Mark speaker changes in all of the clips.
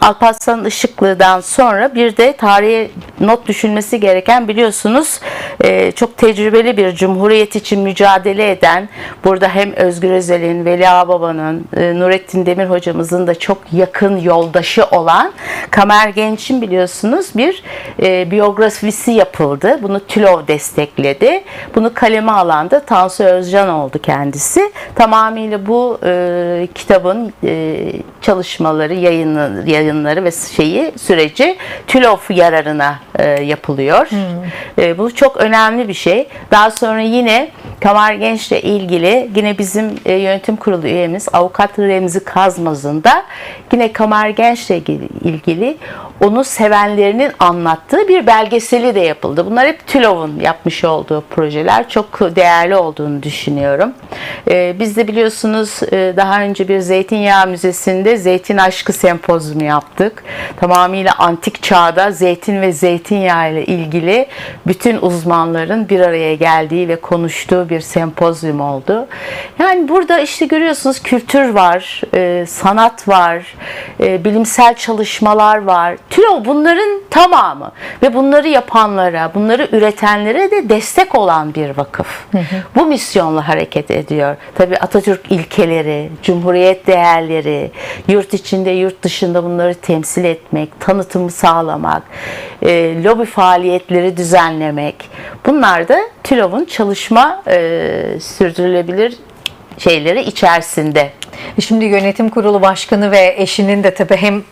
Speaker 1: Alparslan Işıklı'dan sonra bir de tarihe not düşünmesi gereken biliyorsunuz e, çok tecrübeli bir cumhuriyet için mücadele eden burada hem Özgür Özel'in, Veli Ağababa'nın, e, Nurettin Demir hocamızın da çok yakın yoldaşı olan Kamer Genç'in biliyorsunuz bir e, biyografisi yapıldı. Bunu TÜLOV destekledi. Bunu kaleme alan da Tansu Özcan oldu kendisi. Tamamıyla bu kitabın çalışmaları, yayınları ve şeyi süreci TÜLOV yararına e, yapılıyor. E, bu çok önemli bir şey. Daha sonra yine Kamar Genç'le ilgili yine bizim e, yönetim kurulu üyemiz avukat Remzi Kazmaz'ın da yine Kamar Genç'le ilgili onu sevenlerinin anlattığı bir belgeseli de yapıldı. Bunlar hep TÜLOV'un yapmış olduğu projeler. Çok değerli olduğunu düşünüyorum. E, biz de biliyorsunuz e, daha önce bir Zeytinyağı Müzesi'nde Zeytin Aşkı Sempozyumu yaptık. Tamamıyla antik çağda zeytin ve zeytinyağı ile ilgili bütün uzmanların bir araya geldiği ve konuştuğu bir sempozyum oldu. Yani burada işte görüyorsunuz kültür var, e, sanat var, e, bilimsel çalışmalar var. TÜLO bunların tamamı ve bunları yapanlara, bunları üretenlere de destek olan bir vakıf. Bu misyonla hareket ediyor. Tabii Atatürk ilkeleri, cumhuriyet değerleri, yurt içinde, yurt dışında bunları temsil etmek, tanıtımı sağlamak, e, lobi faaliyetleri düzenlemek. Bunlar da TÜLOV'un çalışma e, sürdürülebilir şeyleri içerisinde.
Speaker 2: Şimdi yönetim kurulu başkanı ve eşinin de tabii hem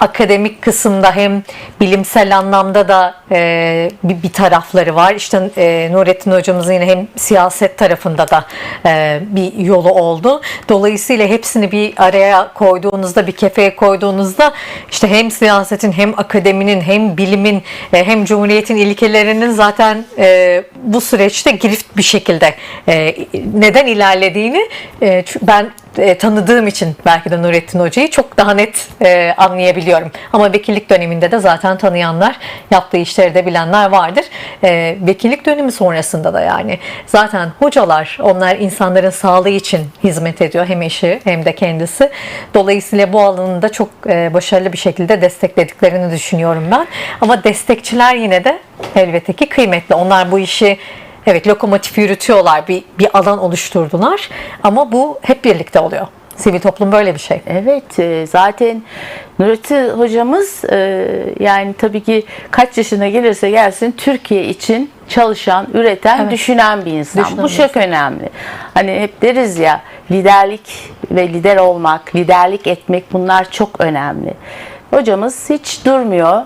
Speaker 2: akademik kısımda hem bilimsel anlamda da e, bir, bir tarafları var. İşte e, Nurettin hocamızın yine hem siyaset tarafında da e, bir yolu oldu. Dolayısıyla hepsini bir araya koyduğunuzda, bir kefeye koyduğunuzda işte hem siyasetin hem akademinin hem bilimin e, hem cumhuriyetin ilkelerinin zaten e, bu süreçte girift bir şekilde e, neden ilerlediğini e, ben e, tanıdığım için belki de Nurettin Hoca'yı çok daha net e, anlayabiliyorum. Ama vekillik döneminde de zaten tanıyanlar, yaptığı işleri de bilenler vardır. E, vekillik dönemi sonrasında da yani zaten hocalar, onlar insanların sağlığı için hizmet ediyor. Hem eşi hem de kendisi. Dolayısıyla bu alanında çok e, başarılı bir şekilde desteklediklerini düşünüyorum ben. Ama destekçiler yine de elbette ki kıymetli. Onlar bu işi Evet lokomotif yürütüyorlar bir, bir alan oluşturdular ama bu hep birlikte oluyor. Sivil toplum böyle bir şey.
Speaker 1: Evet e, zaten Nurettin hocamız e, yani tabii ki kaç yaşına gelirse gelsin Türkiye için çalışan, üreten,
Speaker 2: Evet.
Speaker 1: düşünen bir insan.
Speaker 2: Düşünen
Speaker 1: Bu
Speaker 2: bir
Speaker 1: çok önemli. Hani hep deriz ya liderlik ve lider olmak, liderlik etmek bunlar çok önemli. Hocamız hiç durmuyor.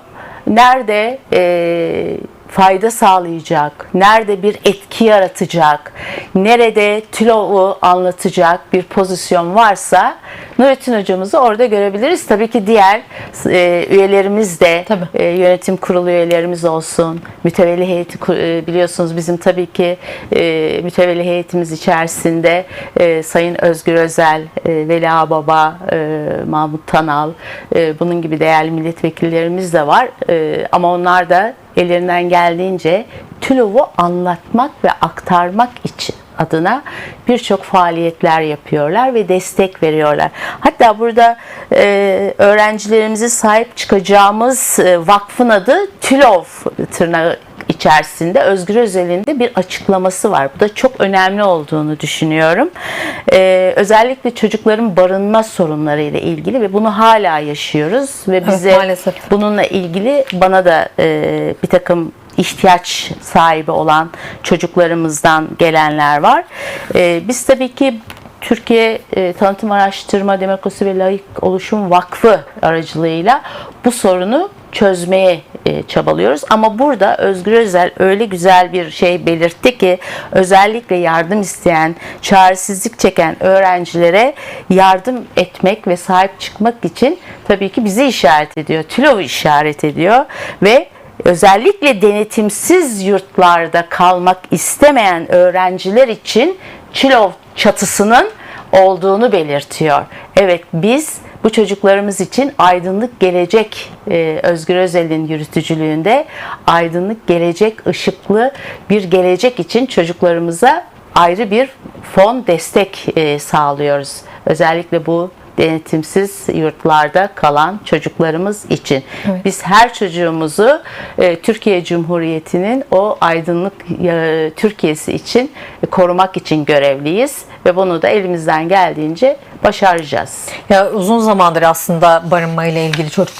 Speaker 1: Nerede e, fayda sağlayacak, nerede bir etki yaratacak, nerede TÜLOV'u anlatacak bir pozisyon varsa Nurettin hocamızı orada görebiliriz. Tabii ki diğer e, üyelerimiz de
Speaker 2: Tabii.
Speaker 1: e, yönetim kurulu üyelerimiz olsun, mütevelli heyeti e, biliyorsunuz bizim tabii ki e, mütevelli heyetimiz içerisinde e, Sayın Özgür Özel, e, Veli Ağbaba, e, Mahmut Tanal, e, bunun gibi değerli milletvekillerimiz de var. E, ama onlar da ellerinden geldiğince TÜLOV'u anlatmak ve aktarmak için adına birçok faaliyetler yapıyorlar ve destek veriyorlar. Hatta burada e, öğrencilerimize sahip çıkacağımız e, vakfın adı TÜLOV tırnağı içerisinde Özgür Özel'in de bir açıklaması var. Bu da çok önemli olduğunu düşünüyorum. E, özellikle çocukların barınma sorunları ile ilgili ve bunu hala yaşıyoruz ve bize
Speaker 2: maalesef.
Speaker 1: bununla ilgili bana da e, bir takım ihtiyaç sahibi olan çocuklarımızdan gelenler var. E, biz tabii ki Türkiye e, Tanıtım Araştırma Demokrasi ve Layık Oluşum Vakfı aracılığıyla bu sorunu çözmeye çabalıyoruz. Ama burada Özgür Özel öyle güzel bir şey belirtti ki özellikle yardım isteyen, çaresizlik çeken öğrencilere yardım etmek ve sahip çıkmak için tabii ki bizi işaret ediyor. TÜLOV'u işaret ediyor ve özellikle denetimsiz yurtlarda kalmak istemeyen öğrenciler için TÜLOV çatısının olduğunu belirtiyor. Evet biz bu çocuklarımız için aydınlık gelecek e, Özgür Özel'in yürütücülüğünde aydınlık gelecek, ışıklı bir gelecek için çocuklarımıza ayrı bir fon destek e, sağlıyoruz. Özellikle bu denetimsiz yurtlarda kalan çocuklarımız için. Biz her çocuğumuzu e, Türkiye Cumhuriyeti'nin o aydınlık e, Türkiye'si için e, korumak için görevliyiz ve bunu da elimizden geldiğince başaracağız.
Speaker 2: Ya uzun zamandır aslında barınma ile ilgili çocuklar